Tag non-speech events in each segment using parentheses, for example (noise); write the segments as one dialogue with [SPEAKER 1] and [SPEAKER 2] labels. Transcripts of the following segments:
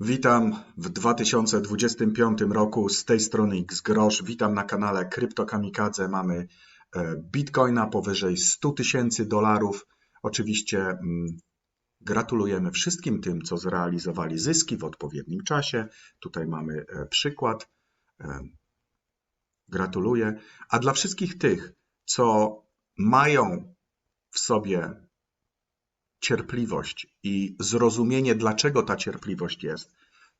[SPEAKER 1] Witam w 2025 roku z tej strony Xgrosz. Witam na kanale Krypto Kamikadze. Mamy e, Bitcoina powyżej 100 tysięcy dolarów. Oczywiście mm, gratulujemy wszystkim tym, co zrealizowali zyski w odpowiednim czasie. Tutaj mamy e, przykład. E, gratuluję. A dla wszystkich tych, co mają w sobie cierpliwość i zrozumienie, dlaczego ta cierpliwość jest,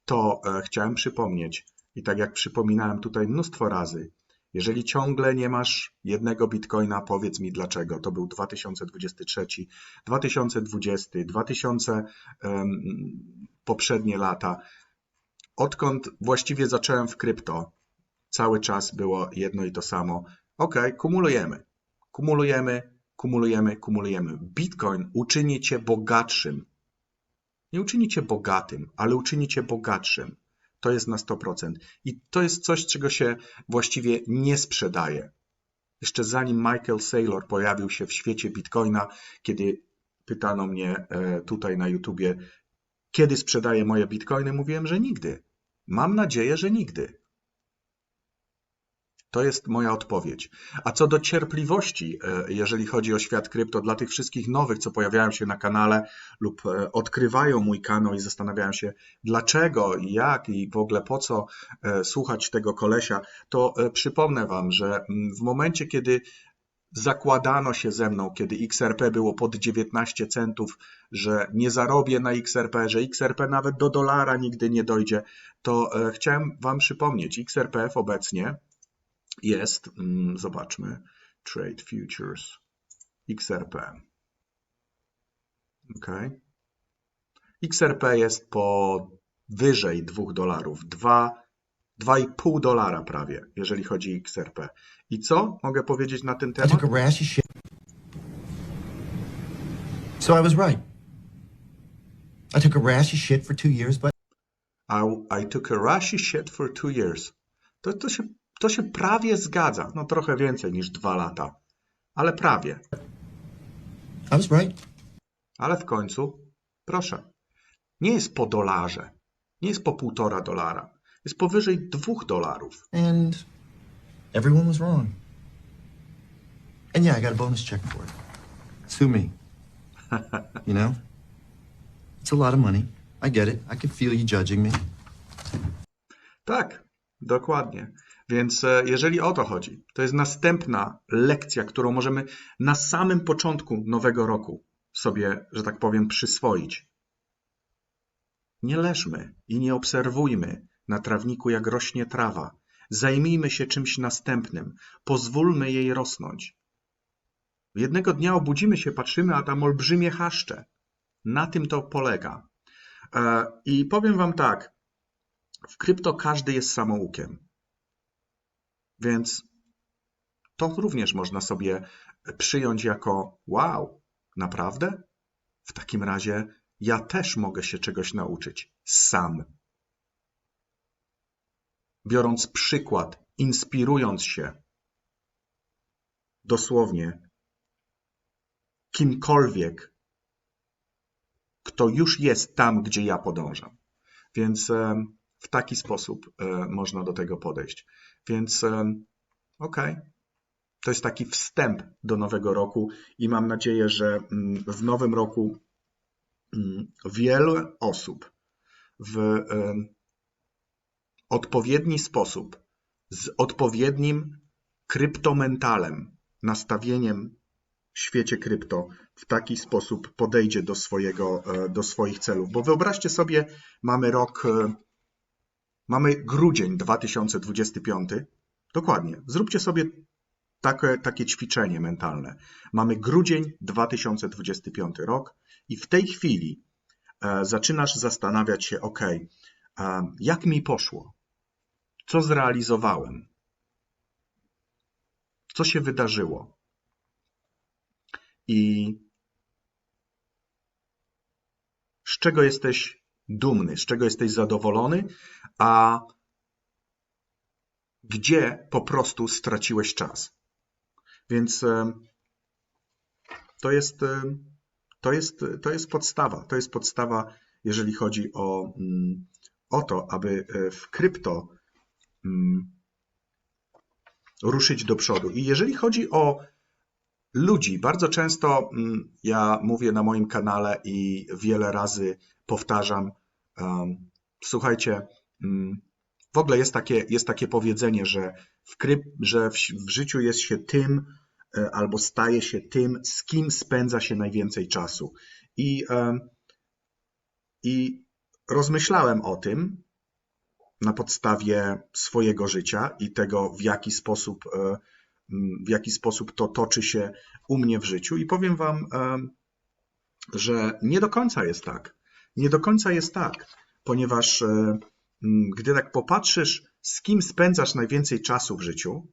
[SPEAKER 1] to e, chciałem przypomnieć, i tak jak przypominałem tutaj mnóstwo razy, jeżeli ciągle nie masz jednego bitcoina, powiedz mi dlaczego. To był 2023, 2020, 2000 um, poprzednie lata. Odkąd właściwie zacząłem w krypto, cały czas było jedno i to samo. Ok, kumulujemy. Kumulujemy, kumulujemy, kumulujemy. Bitcoin uczyni cię bogatszym. Nie uczyni cię bogatym, ale uczyni cię bogatszym. To jest na 100%. I to jest coś, czego się właściwie nie sprzedaje. Jeszcze zanim Michael Saylor pojawił się w świecie Bitcoina, kiedy pytano mnie e, tutaj na YouTubie, kiedy sprzedaję moje Bitcoiny, mówiłem, że nigdy. Mam nadzieję, że nigdy. To jest moja odpowiedź. A co do cierpliwości, e, jeżeli chodzi o świat krypto, dla tych wszystkich nowych, co pojawiają się na kanale lub e, odkrywają mój kanał i zastanawiają się, dlaczego, jak i w ogóle po co e, słuchać tego kolesia, to przypomnę Wam, że mm, w momencie, kiedy zakładano się ze mną, kiedy XRP było pod 19 centów, że nie zarobię na XRP, że XRP nawet do dolara nigdy nie dojdzie, to chciałem Wam przypomnieć, XRP obecnie jest, mm, zobaczmy, Trade Futures XRP. Ok. XRP jest po wyżej 2 dolarów, 2,5 dolara prawie, jeżeli chodzi o XRP. I co mogę powiedzieć na ten temat?
[SPEAKER 2] I took a rashy shit. So I was right. I took a rashy shit for two years, but
[SPEAKER 1] I, I took a rashy shit for two years. To, to się to się prawie zgadza. No trochę więcej niż dwa lata, ale prawie.
[SPEAKER 2] I was right.
[SPEAKER 1] Ale w końcu, proszę, nie jest po dolarze, nie jest po półtora dolara, jest powyżej dwóch dolarów.
[SPEAKER 2] And everyone was wrong. And yeah, I got a bonus check for it. Sue me. (laughs) you know? It's a lot of money. I get it. I can feel you judging me.
[SPEAKER 1] Tak, dokładnie. Więc e, jeżeli o to chodzi, to jest następna lekcja, którą możemy na samym początku nowego roku sobie, że tak powiem, przyswoić. Nie leżmy i nie obserwujmy na trawniku, jak rośnie trawa. Zajmijmy się czymś następnym. Pozwólmy jej rosnąć. Jednego dnia obudzimy się, patrzymy, a tam olbrzymie chaszcze. Na tym to polega. E, I powiem Wam tak. W krypto każdy jest samoukiem. Więc to również można sobie przyjąć jako wow, naprawdę? W takim razie ja też mogę się czegoś nauczyć sam. Biorąc przykład, inspirując się dosłownie kimkolwiek, kto już jest tam, gdzie ja podążam. Więc w taki sposób e, można do tego podejść. Więc okej. Okay. To jest taki wstęp do nowego roku i mam nadzieję, że mm, w nowym roku mm, wiele osób w odpowiedni sposób, z odpowiednim kryptomentalem, nastawieniem w świecie krypto w taki sposób podejdzie do, swojego, e, do swoich celów. Bo wyobraźcie sobie, mamy rok e, Mamy grudzień 2025. Dokładnie. Zróbcie sobie takie, takie ćwiczenie mentalne. Mamy grudzień 2025 rok i w tej chwili e, zaczynasz zastanawiać się, ok, e, jak mi poszło? Co zrealizowałem? Co się wydarzyło? I z czego jesteś dumny, z czego jesteś zadowolony, a gdzie po prostu straciłeś czas. Więc e, to jest, e, to jest, to jest podstawa. To jest podstawa, jeżeli chodzi o, mm, o to, aby e, w krypto mm, ruszyć do przodu. I jeżeli chodzi o ludzi, bardzo często mm, ja mówię na moim kanale i wiele razy powtarzam, słuchajcie, w ogóle jest takie, jest takie powiedzenie, że w, że w, w życiu jest się tym, e, albo staje się tym, z kim spędza się najwięcej czasu. I, em, i rozmyślałem o tym na podstawie swojego życia i tego, w jaki sposób, e, w jaki sposób to toczy się u mnie w życiu. I powiem Wam, że nie do końca jest tak. Nie do końca jest tak, ponieważ e, gdy tak popatrzysz, z kim spędzasz najwięcej czasu w życiu,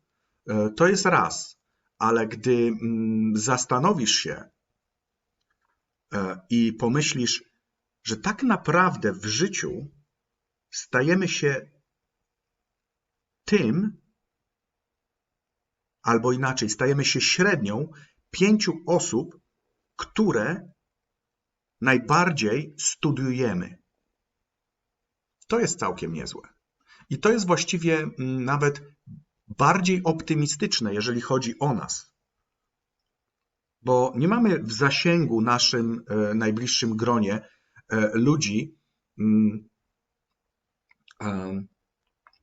[SPEAKER 1] e, to jest raz, ale gdy mm, zastanowisz się e, i pomyślisz, że tak naprawdę w życiu stajemy się tym, albo inaczej, stajemy się średnią pięciu osób, które najbardziej studiujemy. To jest całkiem niezłe. I to jest właściwie mm, nawet bardziej optymistyczne, jeżeli chodzi o nas. Bo nie mamy w zasięgu naszym e, najbliższym gronie e, ludzi, mm, e,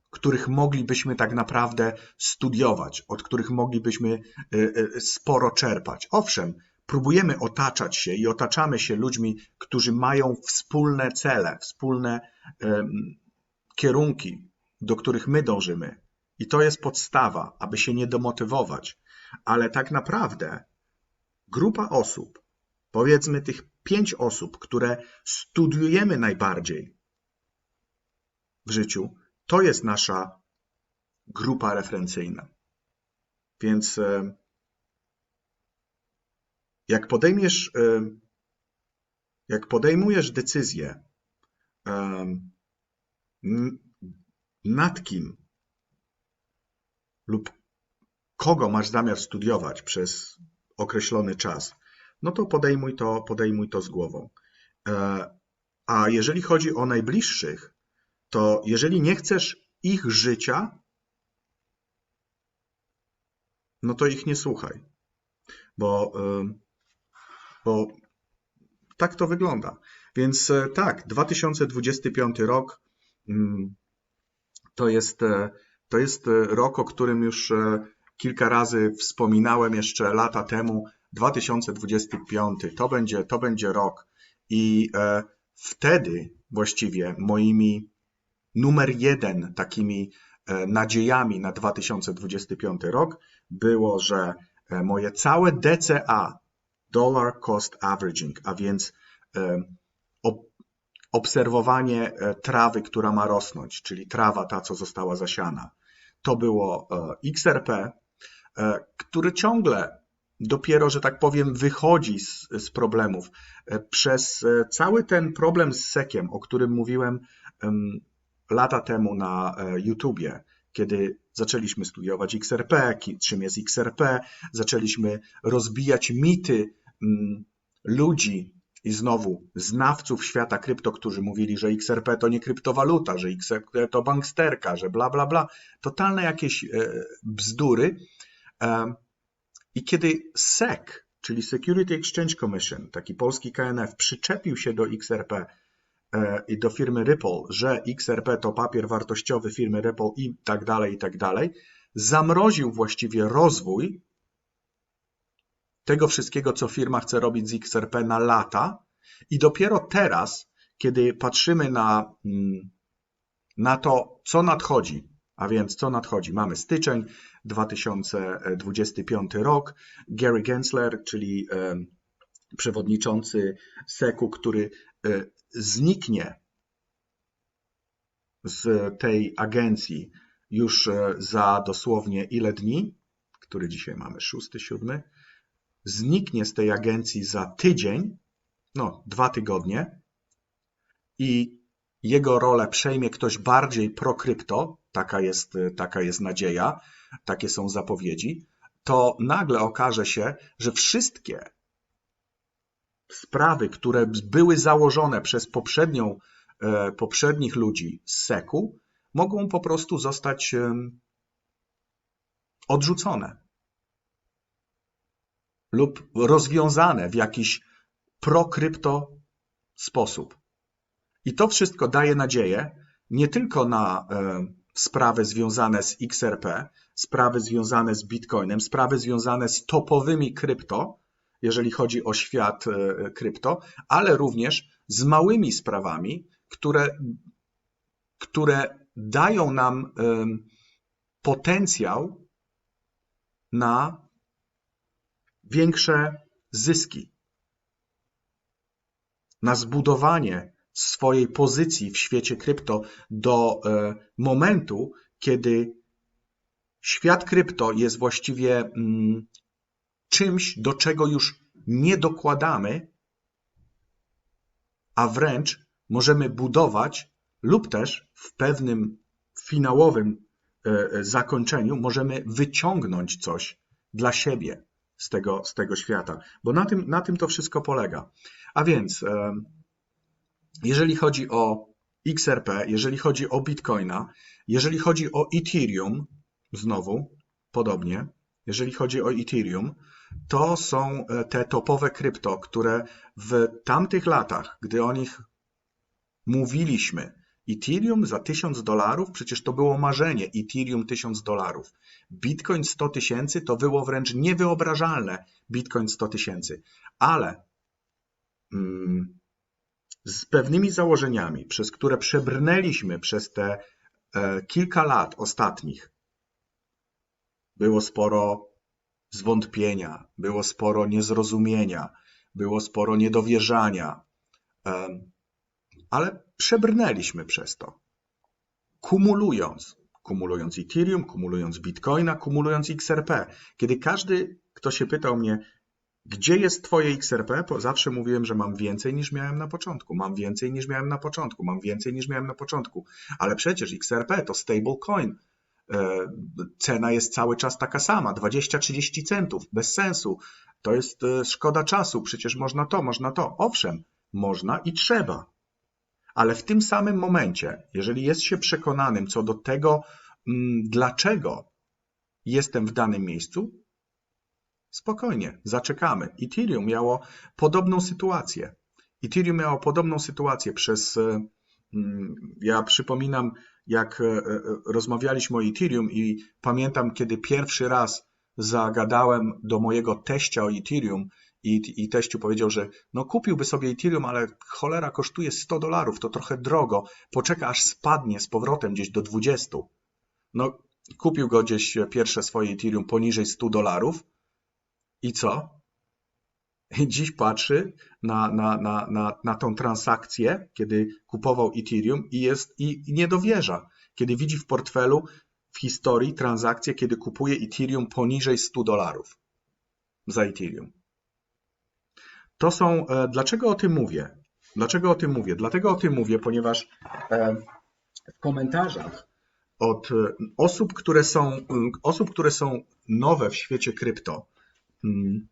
[SPEAKER 1] których moglibyśmy tak naprawdę studiować, od których moglibyśmy sporo czerpać. Owszem, próbujemy otaczać się i otaczamy się ludźmi, którzy mają wspólne cele, wspólne kierunki, do których my dążymy. I to jest podstawa, aby się nie demotywować. Ale tak naprawdę grupa osób, powiedzmy tych pięć osób, które studiujemy najbardziej w życiu, to jest nasza grupa referencyjna. Więc jak podejmiesz, e, jak podejmujesz decyzję, e, nad kim lub kogo masz zamiar studiować przez określony czas, no to podejmuj to, podejmuj to z głową. E, A jeżeli chodzi o najbliższych, to jeżeli nie chcesz ich życia, no to ich nie słuchaj, bo, bo tak to wygląda. Więc e, tak, 2025 rok mm, to jest, e, to jest e, rok, o którym już kilka razy wspominałem jeszcze lata temu. 2025 to będzie, to będzie rok. I wtedy właściwie moimi numer jeden takimi nadziejami na 2025 rok było, że moje całe DCA, Dollar Cost Averaging, a więc e, ob- obserwowanie e, trawy, która ma rosnąć, czyli trawa ta, co została zasiana. To było e, XRP, który ciągle dopiero, że tak powiem, wychodzi z, z problemów. Przez cały ten problem z sekiem, o którym mówiłem em, lata temu na YouTubie, kiedy zaczęliśmy studiować XRP, czym jest XRP, zaczęliśmy rozbijać mity mm, ludzi i znowu znawców świata krypto, którzy mówili, że XRP to nie kryptowaluta, że XRP to banksterka, że bla, bla, bla. Totalne jakieś e, bzdury. E, I kiedy SEC, czyli Security Exchange Commission, taki polski KNF, przyczepił się do XRP do firmy Ripple, że XRP to papier wartościowy firmy Ripple i tak dalej, i tak dalej, zamroził właściwie rozwój tego wszystkiego, co firma chce robić z XRP na lata. I dopiero teraz, kiedy patrzymy na, mm, na to, co nadchodzi, a więc co nadchodzi, mamy styczeń 2025 rok, Gary Gensler, czyli przewodniczący SEC-u, który e, zniknie z tej agencji już e, za dosłownie ile dni, który dzisiaj mamy, 6, 7, zniknie z tej agencji za tydzień, no dwa tygodnie i jego rolę przejmie ktoś bardziej prokrypto, taka jest, taka jest nadzieja, takie są zapowiedzi, to nagle okaże się, że wszystkie sprawy, które były założone przez poprzednią, e, poprzednich ludzi z seku, mogą po prostu zostać odrzucone lub rozwiązane w jakiś prokrypto sposób. I to wszystko daje nadzieję nie tylko na e, sprawy związane z XRP, sprawy związane z Bitcoinem, sprawy związane z topowymi krypto, jeżeli chodzi o świat e, krypto, ale również z małymi sprawami, które, które dają nam potencjał na większe zyski, na zbudowanie swojej pozycji w świecie krypto do e, momentu, kiedy świat krypto jest właściwie mm, czymś, do czego już nie dokładamy, a wręcz możemy budować lub też w pewnym finałowym e, e, zakończeniu możemy wyciągnąć coś dla siebie z tego, z tego świata, bo na tym, na tym to wszystko polega. A więc, e, jeżeli chodzi o XRP, jeżeli chodzi o Bitcoina, jeżeli chodzi o Ethereum, znowu podobnie, jeżeli chodzi o Ethereum, to są e, te topowe krypto, które w tamtych latach, gdy o nich mówiliśmy, Ethereum za 1000 dolarów, przecież to było marzenie, Ethereum 1000 dolarów. Bitcoin 100 tysięcy to było wręcz niewyobrażalne, Bitcoin 100 tysięcy. Ale mm, z pewnymi założeniami, przez które przebrnęliśmy przez te e, kilka lat ostatnich, było sporo zwątpienia, było sporo niezrozumienia, było sporo niedowierzania, ale przebrnęliśmy przez to. Kumulując, kumulując Ethereum, kumulując Bitcoina, kumulując XRP. Kiedy każdy, kto się pytał mnie, gdzie jest Twoje XRP? Zawsze mówiłem, że mam więcej niż miałem na początku. Mam więcej niż miałem na początku. Mam więcej niż miałem na początku. Ale przecież XRP to stablecoin. E, cena jest cały czas taka sama, 20-30 centów, bez sensu. To jest e, szkoda czasu, przecież można to, można to. Owszem, można i trzeba. Ale w tym samym momencie, jeżeli jest się przekonanym co do tego, mm, dlaczego jestem w danym miejscu, spokojnie, zaczekamy. Ethereum miało podobną sytuację. Ethereum miało podobną sytuację przez. e, mm, Ja przypominam, jak e, e, rozmawialiśmy o Ethereum i pamiętam, kiedy pierwszy raz zagadałem do mojego teścia o Ethereum i, i teściu powiedział, że no kupiłby sobie Ethereum, ale cholera kosztuje 100 dolarów, to trochę drogo, poczeka aż spadnie z powrotem gdzieś do 20. No kupił go gdzieś pierwsze swoje Ethereum poniżej 100 dolarów i co? Dziś patrzy na, na, na, na, na tą transakcję, kiedy kupował Ethereum i, jest, i, i nie dowierza. Kiedy widzi w portfelu w historii transakcję, kiedy kupuje Ethereum poniżej 100 dolarów za Ethereum. To są. e, Dlaczego o tym mówię? Dlaczego o tym mówię? Dlatego o tym mówię, ponieważ e, w komentarzach od e, osób, które są, osób, które są nowe w świecie krypto, mm,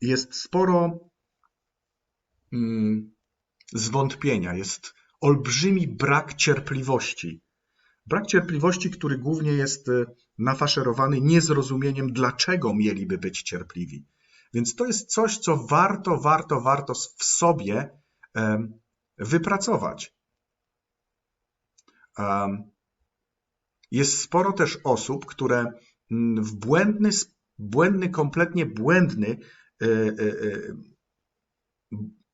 [SPEAKER 1] jest sporo mm, zwątpienia, jest olbrzymi brak cierpliwości. Brak cierpliwości, który głównie jest e, nafaszerowany niezrozumieniem, dlaczego mieliby być cierpliwi. Więc to jest coś, co warto, warto, warto w sobie wypracować. Jest sporo też osób, które mm, w błędny, błędny kompletnie błędny,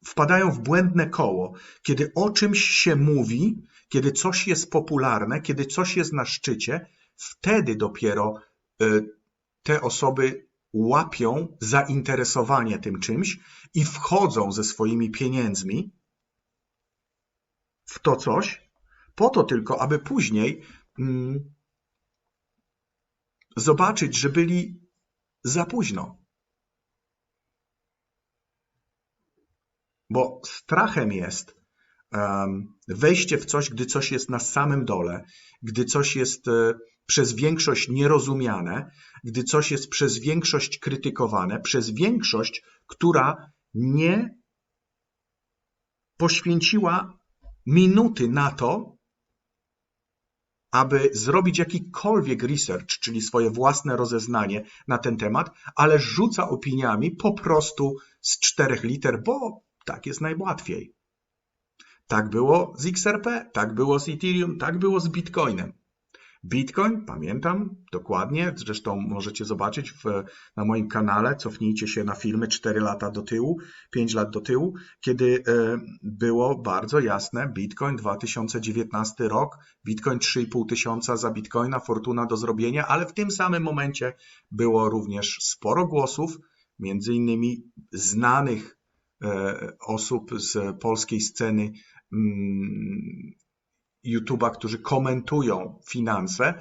[SPEAKER 1] wpadają w błędne koło. Kiedy o czymś się mówi, kiedy coś jest popularne, kiedy coś jest na szczycie, wtedy dopiero e, te osoby łapią zainteresowanie tym czymś i wchodzą ze swoimi pieniędzmi w to coś, po to tylko, aby później mm, zobaczyć, że byli za późno. Bo strachem jest wejście w coś, gdy coś jest na samym dole, gdy coś jest e, przez większość nierozumiane, gdy coś jest przez większość krytykowane, przez większość, która nie poświęciła minuty na to, aby zrobić jakikolwiek research, czyli swoje własne rozeznanie na ten temat, ale rzuca opiniami po prostu z czterech liter, bo tak jest najłatwiej. Tak było z XRP, tak było z Ethereum, tak było z Bitcoinem. Bitcoin, pamiętam dokładnie, zresztą możecie zobaczyć w, na moim kanale, cofnijcie się na filmy 4 lata do tyłu, 5 lat do tyłu, kiedy e, było bardzo jasne, Bitcoin 2019 rok, Bitcoin 3,5 tysiąca za Bitcoina, fortuna do zrobienia, ale w tym samym momencie było również sporo głosów, między innymi znanych osób z polskiej sceny mm, YouTube'a, którzy komentują finanse.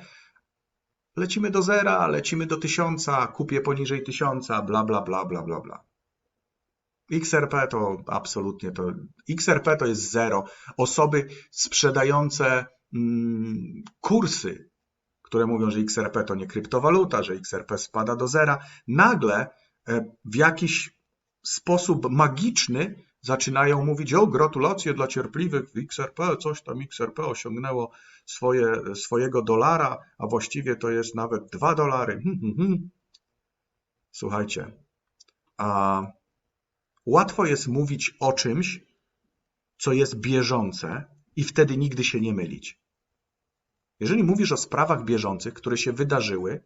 [SPEAKER 1] Lecimy do zera, lecimy do tysiąca, kupię poniżej tysiąca, bla, bla, bla, bla, bla, bla. XRP to absolutnie to. XRP to jest zero. Osoby sprzedające mm, kursy, które mówią, że XRP to nie kryptowaluta, że XRP spada do zera, nagle e, w jakiś sposób magiczny zaczynają mówić, o gratulacje dla cierpliwych w XRP, coś tam XRP osiągnęło swoje, swojego dolara, a właściwie to jest nawet dwa dolary. Hmm, hmm, hmm. Słuchajcie, a łatwo jest mówić o czymś, co jest bieżące i wtedy nigdy się nie mylić. Jeżeli mówisz o sprawach bieżących, które się wydarzyły,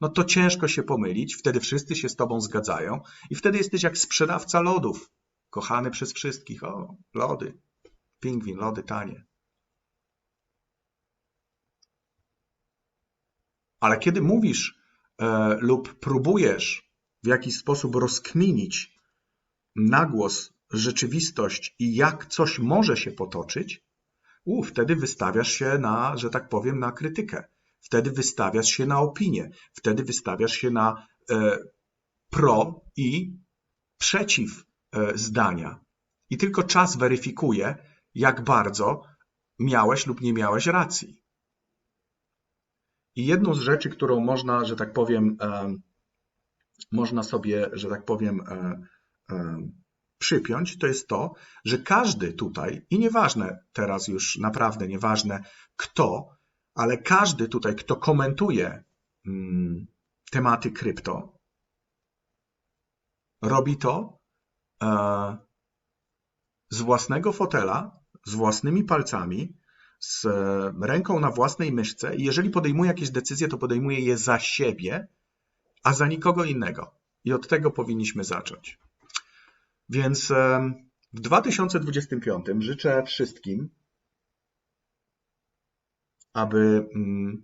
[SPEAKER 1] no to ciężko się pomylić, wtedy wszyscy się z tobą zgadzają i wtedy jesteś jak sprzedawca lodów kochany przez wszystkich. O, lody, pingwin, lody tanie. Ale kiedy mówisz e, lub próbujesz w jakiś sposób rozkminić na głos rzeczywistość i jak coś może się potoczyć, u, wtedy wystawiasz się na, że tak powiem, na krytykę. Wtedy wystawiasz się na opinię. Wtedy wystawiasz się na e, pro i przeciw E, zdania. I tylko czas weryfikuje, jak bardzo miałeś lub nie miałeś racji. I jedną z rzeczy, którą można, że tak powiem, e, można sobie, że tak powiem, przypiąć, to jest to, że każdy tutaj, i nieważne teraz już naprawdę nieważne kto, ale każdy tutaj, kto komentuje mm, tematy krypto, robi to E, z własnego fotela, z własnymi palcami, z ręką na własnej myszce i jeżeli podejmuje jakieś decyzje, to podejmuje je za siebie, a za nikogo innego. I od tego powinniśmy zacząć. Więc e, w 2025 życzę wszystkim, aby mm,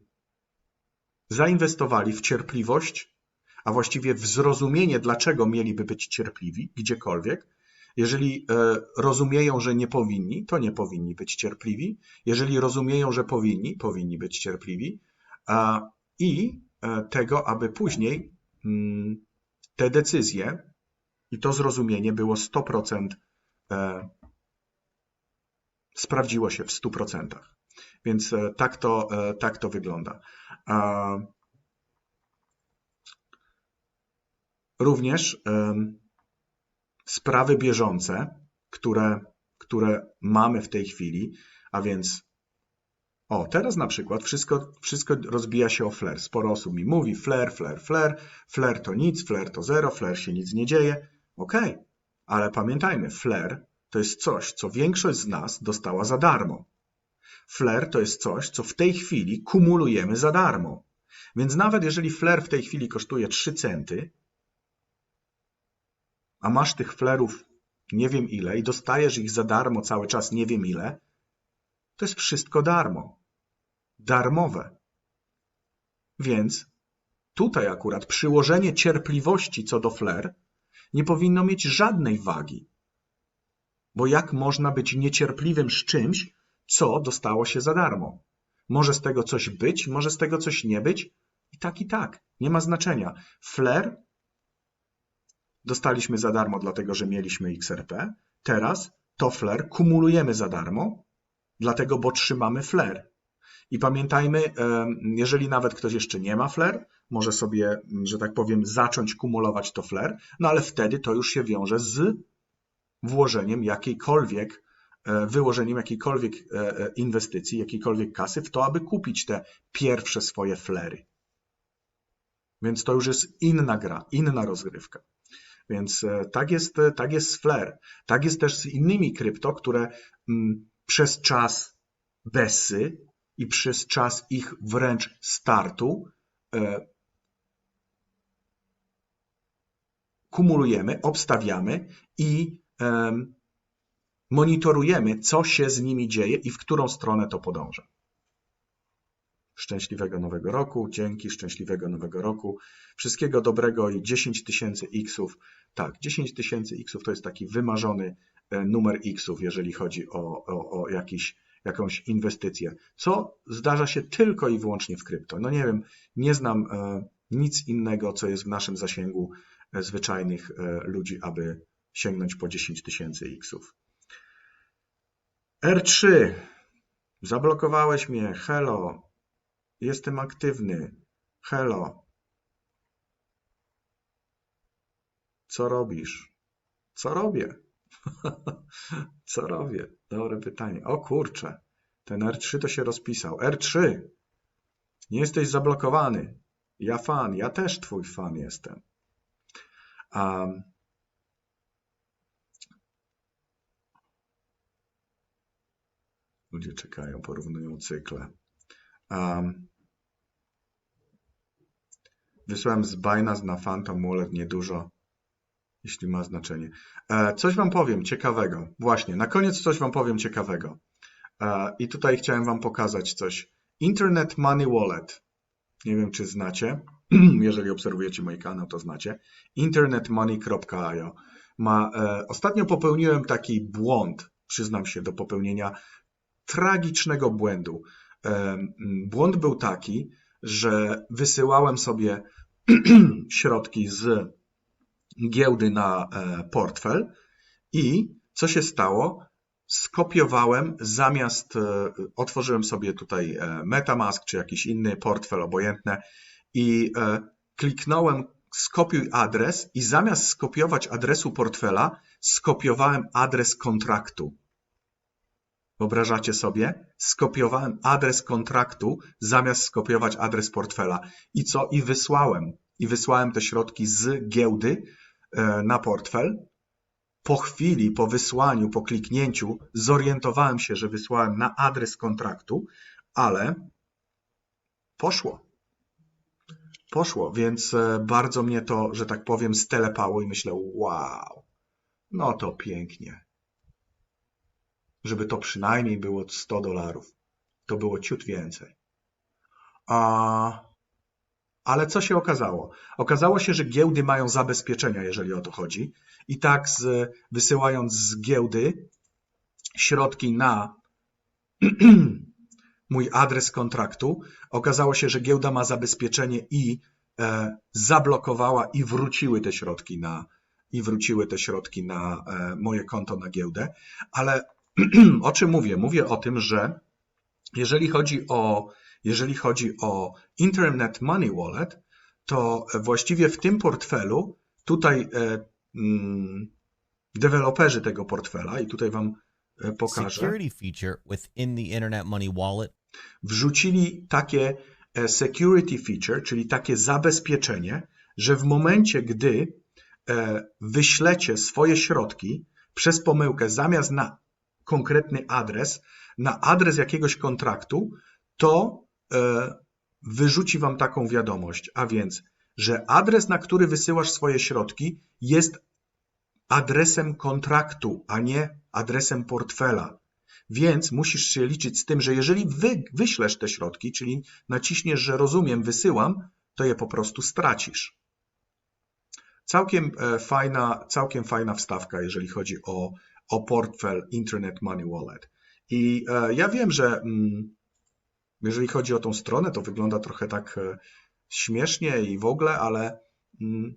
[SPEAKER 1] zainwestowali w cierpliwość, a właściwie w zrozumienie, dlaczego mieliby być cierpliwi gdziekolwiek. Jeżeli e, rozumieją, że nie powinni, to nie powinni być cierpliwi. Jeżeli rozumieją, że powinni, powinni być cierpliwi. I e, tego, aby później mm, te decyzje i to zrozumienie było 100% e, sprawdziło się w 100%. Więc tak to, tak to wygląda. Również sprawy bieżące, które, które mamy w tej chwili, a więc o, teraz na przykład wszystko, wszystko rozbija się o flair. Sporo osób mi mówi flair, flair, flair, flair to nic, flair to zero, flair się nic nie dzieje. Okej, okay. ale pamiętajmy, flair to jest coś, co większość z nas dostała za darmo. Flair to jest coś, co w tej chwili kumulujemy za darmo. Więc nawet jeżeli flair w tej chwili kosztuje 3 centy, a masz tych flerów nie wiem ile i dostajesz ich za darmo cały czas nie wiem ile, to jest wszystko darmo. Darmowe. Więc tutaj akurat przyłożenie cierpliwości co do fler nie powinno mieć żadnej wagi. Bo jak można być niecierpliwym z czymś, co dostało się za darmo? Może z tego coś być, może z tego coś nie być. I tak, i tak. Nie ma znaczenia. Flair dostaliśmy za darmo, dlatego że mieliśmy XRP. Teraz to flair kumulujemy za darmo, dlatego, bo trzymamy flair. I pamiętajmy, jeżeli nawet ktoś jeszcze nie ma flair, może sobie, że tak powiem, zacząć kumulować to flair, no ale wtedy to już się wiąże z włożeniem jakiejkolwiek, wyłożeniem jakiejkolwiek e, e, inwestycji, jakiejkolwiek kasy w to, aby kupić te pierwsze swoje flery. Więc to już jest inna gra, inna rozgrywka. Więc e, tak jest, e, tak jest Flare. Tak jest też z innymi krypto, które mm, przez czas Bessy i przez czas ich wręcz startu e, kumulujemy, obstawiamy i monitorujemy, co się z nimi dzieje i w którą stronę to podąża. Szczęśliwego nowego roku, dzięki, szczęśliwego nowego roku, wszystkiego dobrego i 10 tysięcy Xów. Tak, 10 tysięcy Xów to jest taki wymarzony e, numer Xów, jeżeli chodzi o, o, o jakiś, jakąś inwestycję, co zdarza się tylko i wyłącznie w krypto. No nie wiem, nie znam e, nic innego, co jest w naszym zasięgu e, zwyczajnych ludzi, aby sięgnąć po 10 tysięcy Xów. R3. Zablokowałeś mnie. Hello. Jestem aktywny. Hello. Co robisz? Co robię? (laughs) Co robię? Dobre pytanie. O kurczę. Ten R3 to się rozpisał. R3. Nie jesteś zablokowany. Ja fan. Ja też twój fan jestem. Um, ludzie czekają, porównują cykle. Um, wysłałem z Binance na Phantom Wallet niedużo, jeśli ma znaczenie. E, coś Wam powiem ciekawego. Właśnie, na koniec coś Wam powiem ciekawego. E, I tutaj chciałem Wam pokazać coś. Internet Money Wallet. Nie wiem, czy znacie. (clears throat) Jeżeli obserwujecie mój kanał, to znacie. internetmoney.io. Ma, e, ostatnio popełniłem taki błąd, przyznam się do popełnienia tragicznego błędu. Błąd był taki, że wysyłałem sobie (clears throat) środki z giełdy na e, portfel i co się stało? Skopiowałem zamiast, e, otworzyłem sobie tutaj e, Metamask czy jakiś inny portfel, obojętne i kliknąłem skopiuj adres i zamiast skopiować adresu portfela, skopiowałem adres kontraktu. Wyobrażacie sobie? Skopiowałem adres kontraktu zamiast skopiować adres portfela. I co? I wysłałem. I wysłałem te środki z giełdy e, na portfel. Po chwili, po wysłaniu, po kliknięciu, zorientowałem się, że wysłałem na adres kontraktu, ale poszło. Poszło, więc e, bardzo mnie to, że tak powiem, stelepało i myślę, wow, no to pięknie żeby to przynajmniej było 100 dolarów. To było ciut więcej. A, ale co się okazało? Okazało się, że giełdy mają zabezpieczenia, jeżeli o to chodzi. I tak z, wysyłając z giełdy środki na (clears throat) mój adres kontraktu, okazało się, że giełda ma zabezpieczenie i e, zablokowała i wróciły te środki na i wróciły te środki na e, moje konto na giełdę, ale o czym mówię? Mówię o tym, że jeżeli chodzi o, jeżeli chodzi o Internet Money Wallet, to właściwie w tym portfelu tutaj e, mm, deweloperzy tego portfela, i tutaj Wam e, pokażę, wrzucili takie e, security feature, czyli takie zabezpieczenie, że w momencie, gdy wyślecie swoje środki przez pomyłkę zamiast na konkretny adres, na adres jakiegoś kontraktu, to e, wyrzuci Wam taką wiadomość, a więc, że adres, na który wysyłasz swoje środki, jest adresem kontraktu, a nie adresem portfela. Więc musisz się liczyć z tym, że jeżeli wy, wyślesz te środki, czyli naciśniesz, że rozumiem, wysyłam, to je po prostu stracisz. Całkiem e, fajna, całkiem fajna wstawka, jeżeli chodzi o o portfel Internet Money Wallet. I e, ja wiem, że mm, jeżeli chodzi o tą stronę, to wygląda trochę tak e, śmiesznie i w ogóle, ale, mm,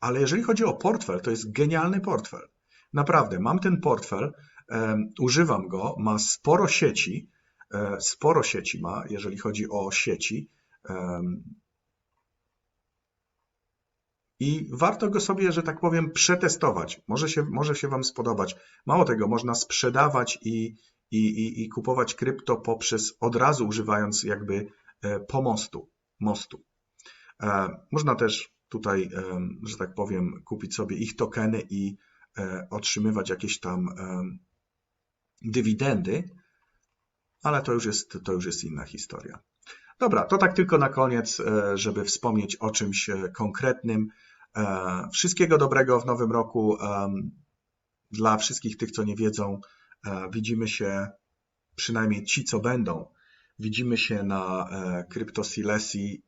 [SPEAKER 1] ale jeżeli chodzi o portfel, to jest genialny portfel. Naprawdę, mam ten portfel, e, używam go, ma sporo sieci, sporo sieci ma, jeżeli chodzi o sieci. I warto go sobie, że tak powiem, przetestować. Może się, może się Wam spodobać. Mało tego, można sprzedawać i, i, i, i kupować krypto poprzez od razu używając jakby e, pomostu, mostu. E, Można też tutaj, em, że tak powiem, kupić sobie ich tokeny i e, otrzymywać jakieś tam dywidendy, ale to już jest, to już jest inna historia. Dobra, to tak tylko na koniec, e, żeby wspomnieć o czymś e, konkretnym. E, Wszystkiego dobrego w nowym roku. Dla wszystkich tych, co nie wiedzą, e, widzimy się, przynajmniej ci, co będą, widzimy się na e, Crypto Silesi.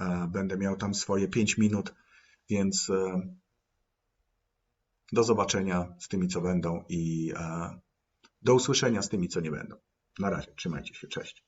[SPEAKER 1] E, Będę miał tam swoje 5 minut, więc do zobaczenia z tymi, co będą i do usłyszenia z tymi, co nie będą. Na razie, trzymajcie się, cześć.